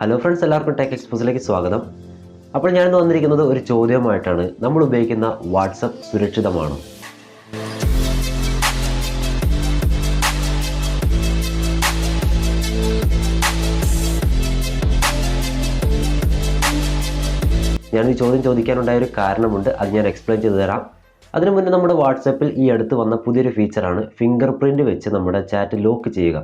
Hello friends എല്ലാവർക്കും tech എക്സ്പോസിലേക്ക് സ്വാഗതം. അപ്പോൾ ഞാനിന്ന് വന്നിരിക്കുന്നത് ഒരു ചോദ്യമായിട്ടാണ് നമ്മൾ ഉപയോഗിക്കുന്ന വാട്സപ്പ് സുരക്ഷിതമാണോ? ഞാൻ ഈ ചോദ്യം ചോദിക്കാനുണ്ടായ ഒരു കാരണമുണ്ട്. അത് ഞാൻ എക്സ്പ്ലെയിൻ ചെയ്തു തരാം. അതിനു മുന്നേ നമ്മുടെ വാട്സപ്പിൽ ഈ അടുത്ത് വന്ന പുതിയൊരു ഫീച്ചറാണ് ഫിംഗർ പ്രിന്റ് വെച്ച് നമ്മുടെ ചാറ്റ് ലോക്ക് ചെയ്യുക.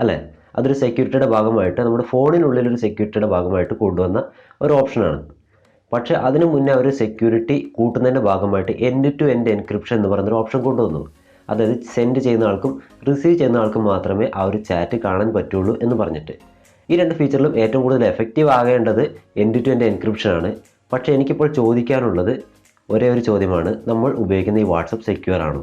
അല്ലേ? അതൊരു സെക്യൂരിറ്റിയുടെ ഭാഗമായിട്ട് നമ്മുടെ ഫോണിനുള്ളിൽ ഒരു സെക്യൂരിറ്റിയുടെ ഭാഗമായിട്ട് കൊണ്ടുവന്ന ഒരു ഓപ്ഷനാണ് പക്ഷേ അതിനു മുന്നേ ഒരു സെക്യൂരിറ്റി കൂട്ടുന്നതിന്റെ ഭാഗമായിട്ട് എൻഡ് ടു എൻഡ് എൻക്രിപ്ഷൻ എന്ന് പറയുന്നൊരു ഓപ്ഷൻ കൊണ്ടുവന്നു. അതായത് സെൻഡ് ചെയ്യുന്ന ആൾക്കും റിസീവ് ചെയ്യുന്ന ആൾക്കും മാത്രമേ ആ ഒരു ചാറ്റ് കാണാൻ പറ്റുള്ളൂ എന്ന് പറഞ്ഞിട്ട്. ഈ രണ്ട് ഫീച്ചറിലും ഏറ്റവും കൂടുതൽ എഫക്റ്റീവ് ആകേണ്ടത് എൻഡ് ടു എൻഡ് എൻക്രിപ്ഷനാണ് പക്ഷേ എനിക്കിപ്പോൾ ചോദിക്കാനുള്ളത് ഒരേ ഒരു ചോദ്യമാണ്. നമ്മൾ ഉപയോഗിക്കുന്ന ഈ വാട്സപ്പ് സെക്യൂർ ആണോ?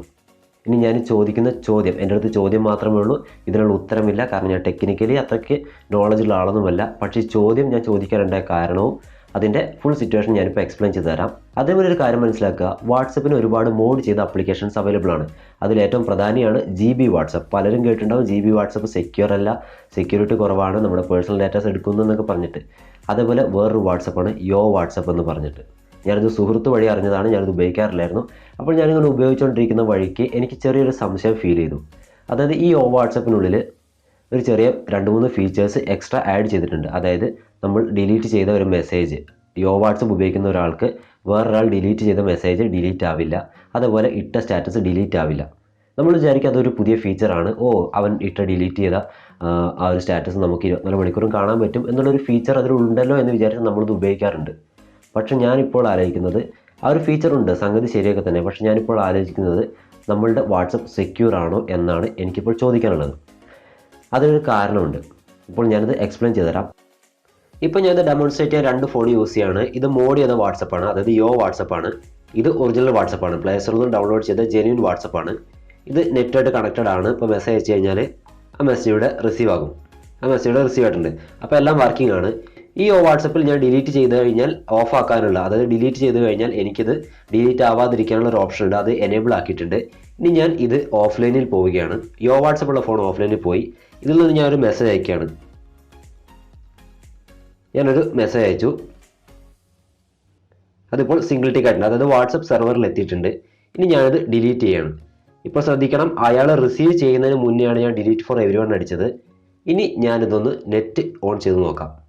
ഇനി ഞാൻ ചോദിക്കുന്ന ചോദ്യം എന്റെ അടുത്ത് ചോദ്യം മാത്രമേ ഉള്ളൂ. ഇതിനുള്ള ഉത്തരമില്ല. കാരണം ഞാൻ ടെക്നിക്കലി അത്രയ്ക്ക് നോളജുള്ള ആളൊന്നുമല്ല. പക്ഷേ ചോദ്യം ഞാൻ ചോദിക്കാനുണ്ടായ കാരണവും അതിന്റെ ഫുൾ സിറ്റുവേഷൻ ഞാനിപ്പോൾ എക്സ്പ്ലെയിൻ ചെയ്തു തരാം. അതേപോലെ ഒരു കാര്യം മനസ്സിലാക്കുക. വാട്സപ്പിന് ഒരുപാട് മോഡ് ചെയ്ത അപ്ലിക്കേഷൻസ് അവൈലബിൾ ആണ്. അതിലേറ്റവും പ്രധാനിയാണ് ജി ബി വാട്സപ്പ്. പലരും കേട്ടിട്ടുണ്ടാവും ജി ബി വാട്സപ്പ് സെക്യൂർ അല്ല. സെക്യൂരിറ്റി കുറവാണ്. നമ്മുടെ പേഴ്സണൽ ഡാറ്റാസ് എടുക്കുന്നു എന്നൊക്കെ പറഞ്ഞിട്ട്. അതേപോലെ വേറൊരു വാട്സപ്പാണ് യോ വാട്സപ്പ് എന്ന് പറഞ്ഞിട്ട്. ഞാനിത് സുഹൃത്ത് വഴി അറിഞ്ഞതാണ് ഞാനിത് ഉപയോഗിക്കാറില്ലായിരുന്നു. അപ്പോൾ ഞാനിങ്ങനെ ഉപയോഗിച്ചുകൊണ്ടിരിക്കുന്ന വഴിക്ക് എനിക്ക് ചെറിയൊരു സംശയം ഫീൽ ചെയ്തു. അതായത് ഈ ഓ വാട്സപ്പിനുള്ളിൽ ഒരു ചെറിയ രണ്ട് മൂന്ന് ഫീച്ചേഴ്സ് എക്സ്ട്രാ ആഡ് ചെയ്തിട്ടുണ്ട്. അതായത് നമ്മൾ ഡിലീറ്റ് ചെയ്ത ഒരു മെസ്സേജ് യോ വാട്സപ്പ് ഉപയോഗിക്കുന്ന ഒരാൾക്ക് വേറൊരാൾ ഡിലീറ്റ് ചെയ്ത മെസ്സേജ് ഡിലീറ്റ് ആവില്ല. അതുപോലെ ഇട്ട സ്റ്റാറ്റസ് ഡിലീറ്റ് ആവില്ല. നമ്മൾ വിചാരിക്കും അതൊരു പുതിയ ഫീച്ചറാണ് ഓ അവൻ ഇട്ട ഡിലീറ്റ് ചെയ്ത ആ, ഒരു സ്റ്റാറ്റസ് നമുക്ക് ഇരുപത്തിനാല് മണിക്കൂറും കാണാൻ പറ്റും. എന്നുള്ളൊരു ഫീച്ചർ അതിലുണ്ടല്ലോ എന്ന് വിചാരിച്ച് നമ്മളിത് ഉപയോഗിക്കാറുണ്ട്. പക്ഷെ ഞാനിപ്പോൾ ആലോചിക്കുന്നത് ആ ഒരു ഫീച്ചർ ഉണ്ട് സംഗതി ശരിയൊക്കെ തന്നെ പക്ഷെ ഞാനിപ്പോൾ ആലോചിക്കുന്നത് നമ്മളുടെ വാട്സപ്പ് സെക്യൂർ ആണോ എന്നാണ് എനിക്കിപ്പോൾ ചോദിക്കാനുള്ളത്. അതിനൊരു കാരണമുണ്ട്. ഇപ്പോൾ ഞാനത് എക്സ്പ്ലെയിൻ ചെയ്തുതരാം. ഇപ്പോൾ ഞാനത് ഡെമോൺസ്ട്രേറ്റ് ചെയ്യാൻ രണ്ട് ഫോൺ യൂസ് ചെയ്യാണ്. ഇത് മോഡ് ചെയ്ത വാട്സപ്പാണ് അതായത് യോ വാട്സപ്പാണ് ഇത് ഒറിജിനൽ വാട്സപ്പാണ് പ്ലേ സ്റ്റോറിൽ നിന്ന് ഡൗൺലോഡ് ചെയ്ത ജെന്യൂൻ വാട്സപ്പാണ് ഇത് നെറ്റായിട്ട് കണക്റ്റഡ് ആണ്. ഇപ്പോൾ മെസ്സേജ് അയച്ചു കഴിഞ്ഞാൽ ആ മെസ്സേജ് ഇവിടെ റിസീവ് ആകും. ആ മെസ്സേജ് ഇവിടെ റിസീവ് ആയിട്ടുണ്ട്. അപ്പോൾ എല്ലാം വർക്കിംഗ് ആണ്. ഈ വാട്സപ്പിൽ ഞാൻ ഡിലീറ്റ് ചെയ്ത് കഴിഞ്ഞാൽ ഓഫ് ആക്കാനുള്ള അതായത് ഡിലീറ്റ് ചെയ്ത് കഴിഞ്ഞാൽ എനിക്കിത് ഡിലീറ്റ് ആവാതിരിക്കാനുള്ള ഒരു ഓപ്ഷൻ ഉണ്ട്. അത് എനേബിൾ ആക്കിയിട്ടുണ്ട്. ഇനി ഞാൻ ഇത് ഓഫ്ലൈനിൽ പോവുകയാണ്. യോ വാട്സപ്പുള്ള ഫോൺ ഓഫ്ലൈനിൽ പോയി. ഇതിൽ നിന്ന് ഞാൻ ഒരു മെസ്സേജ് അയക്കുകയാണ്. ഞാനൊരു മെസ്സേജ് അയച്ചു. അതിപ്പോൾ സിംഗിൾ ടിക്ക് ആയിട്ടുണ്ട്. അതായത് വാട്സപ്പ് സെർവറിൽ എത്തിയിട്ടുണ്ട്. ഇനി ഞാനത് ഡിലീറ്റ് ചെയ്യണം. ഇപ്പോൾ ശ്രദ്ധിക്കണം അയാൾ റിസീവ് ചെയ്യുന്നതിന് മുന്നെയാണ് ഞാൻ ഡിലീറ്റ് ഫോർ എവരി വൺ അടിച്ചത്. ഇനി ഞാനിതൊന്ന് നെറ്റ് ഓൺ ചെയ്ത് നോക്കാം.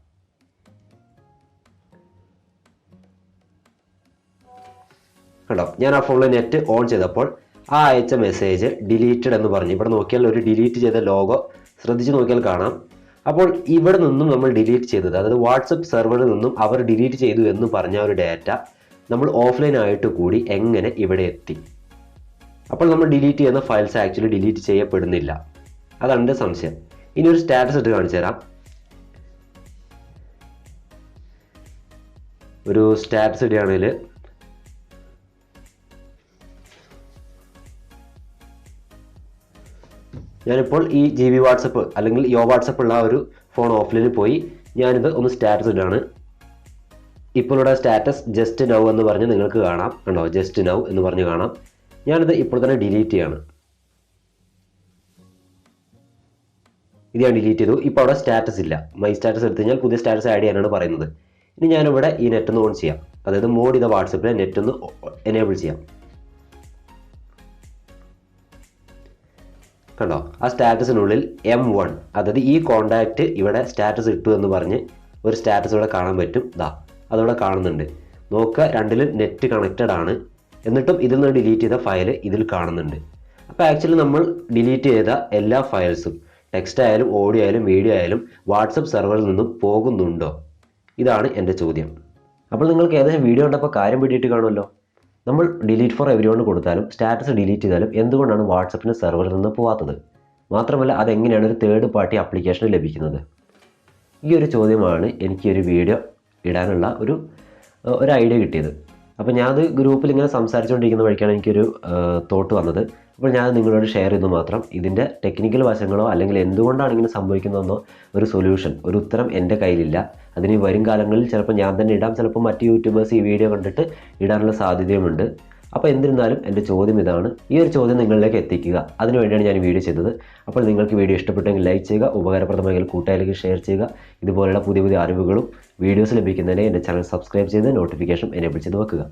കണ്ടോ? ഞാൻ ആ ഫോണിൽ നെറ്റ് ഓൺ ചെയ്തപ്പോൾ ആ അയച്ച മെസ്സേജ് ഡിലീറ്റഡ് എന്ന് പറഞ്ഞു. ഇവിടെ നോക്കിയാൽ ഒരു ഡിലീറ്റ് ചെയ്ത ലോഗോ ശ്രദ്ധിച്ച് നോക്കിയാൽ കാണാം. അപ്പോൾ ഇവിടെ നിന്നും നമ്മൾ ഡിലീറ്റ് ചെയ്തത് അതായത് വാട്സപ്പ് സെർവറിൽ നിന്നും അവർ ഡിലീറ്റ് ചെയ്തു എന്ന് പറഞ്ഞ ഒരു ഡാറ്റ നമ്മൾ ഓഫ്ലൈൻ ആയിട്ട് കൂടി എങ്ങനെ ഇവിടെ എത്തി? അപ്പോൾ നമ്മൾ ഡിലീറ്റ് ചെയ്യുന്ന ഫയൽസ് ആക്ച്വലി ഡിലീറ്റ് ചെയ്യപ്പെടുന്നില്ല. അതാണ് എന്റെ സംശയം. ഇനി ഒരു സ്റ്റാറ്റസ് ഇട്ട് കാണിച്ചു തരാം. ഒരു സ്റ്റാറ്റസ് ഇടുകയാണെങ്കിൽ ഞാനിപ്പോൾ ഈ ജി ബി വാട്സപ്പ് അല്ലെങ്കിൽ യോ വാട്സപ്പ് ഉള്ള ഒരു ഫോൺ ഓഫ്ലൈനിൽ പോയി ഞാനിത് ഒന്ന് സ്റ്റാറ്റസ് ഇടാണ്. ഇപ്പോൾ ഇവിടെ സ്റ്റാറ്റസ് ജസ്റ്റ് നൗ എന്ന് പറഞ്ഞ് നിങ്ങൾക്ക് കാണാം. കണ്ടോ? ജസ്റ്റ് നൗ എന്ന് പറഞ്ഞ് കാണാം. ഞാനിത് ഇപ്പോൾ തന്നെ ഡിലീറ്റ് ചെയ്യാണ്. ഇത് ഞാൻ ഡിലീറ്റ് ചെയ്തു. ഇപ്പോൾ അവിടെ സ്റ്റാറ്റസ് ഇല്ല. മൈ സ്റ്റാറ്റസ് എടുത്തു കഴിഞ്ഞാൽ പുതിയ സ്റ്റാറ്റസ് ആഡ് ചെയ്യാനാണ് പറയുന്നത്. ഇനി ഞാനിവിടെ ഈ നെറ്റ് ഒന്ന് ഓൺ ചെയ്യാം. അതായത് മോഡ് ചെയ്ത വാട്സപ്പിലെ നെറ്റ് ഒന്ന് എനേബിൾ ചെയ്യാം. കണ്ടോ? ആ സ്റ്റാറ്റസിനുള്ളിൽ എം വൺ അതായത് ഈ കോണ്ടാക്റ്റ് ഇവിടെ സ്റ്റാറ്റസ് ഇട്ടു എന്ന് പറഞ്ഞ് ഒരു സ്റ്റാറ്റസ് ഇവിടെ കാണാൻ പറ്റും. ദാ അതവിടെ കാണുന്നുണ്ട്. നോക്കുക രണ്ടിലും നെറ്റ് കണക്റ്റഡ് ആണ്. എന്നിട്ടും ഇതിൽ നിന്ന് ഡിലീറ്റ് ചെയ്ത ഫയൽ ഇതിൽ കാണുന്നുണ്ട്. അപ്പോൾ ആക്ച്വലി നമ്മൾ ഡിലീറ്റ് ചെയ്ത എല്ലാ ഫയൽസും ടെക്സ്റ്റ് ആയാലും ഓഡിയോ ആയാലും വീഡിയോ ആയാലും വാട്സപ്പ് സെർവറിൽ നിന്നും പോകുന്നുണ്ടോ? ഇതാണ് എന്റെ ചോദ്യം. അപ്പോൾ നിങ്ങൾക്ക് ഏതെങ്കിലും വീഡിയോ ഉണ്ടപ്പോൾ കാര്യം പിടിയിട്ട് കാണുമല്ലോ? നമ്മൾ ഡിലീറ്റ് ഫോർ എവരി കൊടുത്താലും സ്റ്റാറ്റസ് ഡിലീറ്റ് ചെയ്താലും എന്തുകൊണ്ടാണ് വാട്സപ്പിന് സെർവറിൽ നിന്ന് പോവാത്തത്? മാത്രമല്ല അതെങ്ങനെയാണ് ഒരു തേർഡ് പാർട്ടി ആപ്ലിക്കേഷൻ ലഭിക്കുന്നത്? ഈ ഒരു ചോദ്യമാണ് എനിക്ക് ഒരു വീഡിയോ ഇടാനുള്ള ഒരു ഒരു ഐഡിയ കിട്ടിയത്. അപ്പോൾ ഞാനത് ഗ്രൂപ്പിൽ ഇങ്ങനെ സംസാരിച്ചുകൊണ്ടിരിക്കുന്ന വഴിക്കാണ് എനിക്കൊരു തോട്ട് വന്നത്. അപ്പോൾ ഞാൻ നിങ്ങളോട് ഷെയർ ചെയ്തു മാത്രം. ഇതിന്റെ ടെക്നിക്കൽ വശങ്ങളോ അല്ലെങ്കിൽ എന്തുകൊണ്ടാണ് ഇങ്ങനെ സംഭവിക്കുന്നതെന്നോ ഒരു സൊല്യൂഷൻ ഒരു ഉത്തരം എന്റെ കയ്യിലില്ല. അതിന് വരും കാലങ്ങളിൽ ചിലപ്പോൾ ഞാൻ തന്നെ ഇടാം. ചിലപ്പോൾ മറ്റ് യൂട്യൂബേഴ്സ് ഈ വീഡിയോ കണ്ടിട്ട് ഇടാനുള്ള സാധ്യതയുമുണ്ട്. അപ്പോൾ എന്നിരുന്നാലും എന്റെ ചോദ്യം ഇതാണ്. ഈ ഒരു ചോദ്യം നിങ്ങളിലേക്ക് എത്തിക്കുക. അതിനുവേണ്ടിയാണ് ഞാൻ വീഡിയോ ചെയ്തത്. അപ്പോൾ നിങ്ങൾക്ക് വീഡിയോ ഇഷ്ടപ്പെട്ടെങ്കിൽ ലൈക്ക് ചെയ്യുക ഉപകാരപ്രദമെങ്കിൽ കൂട്ടുകാരിലേക്ക് ഷെയർ ചെയ്യുക. ഇതുപോലുള്ള പുതിയ പുതിയ അറിവുകളും വീഡിയോസ് ലഭിക്കുന്നതിന് എന്റെ ചാനൽ സബ്സ്ക്രൈബ് ചെയ്ത് നോട്ടിഫിക്കേഷൻ എനേബിൾ ചെയ്ത് വെക്കുക.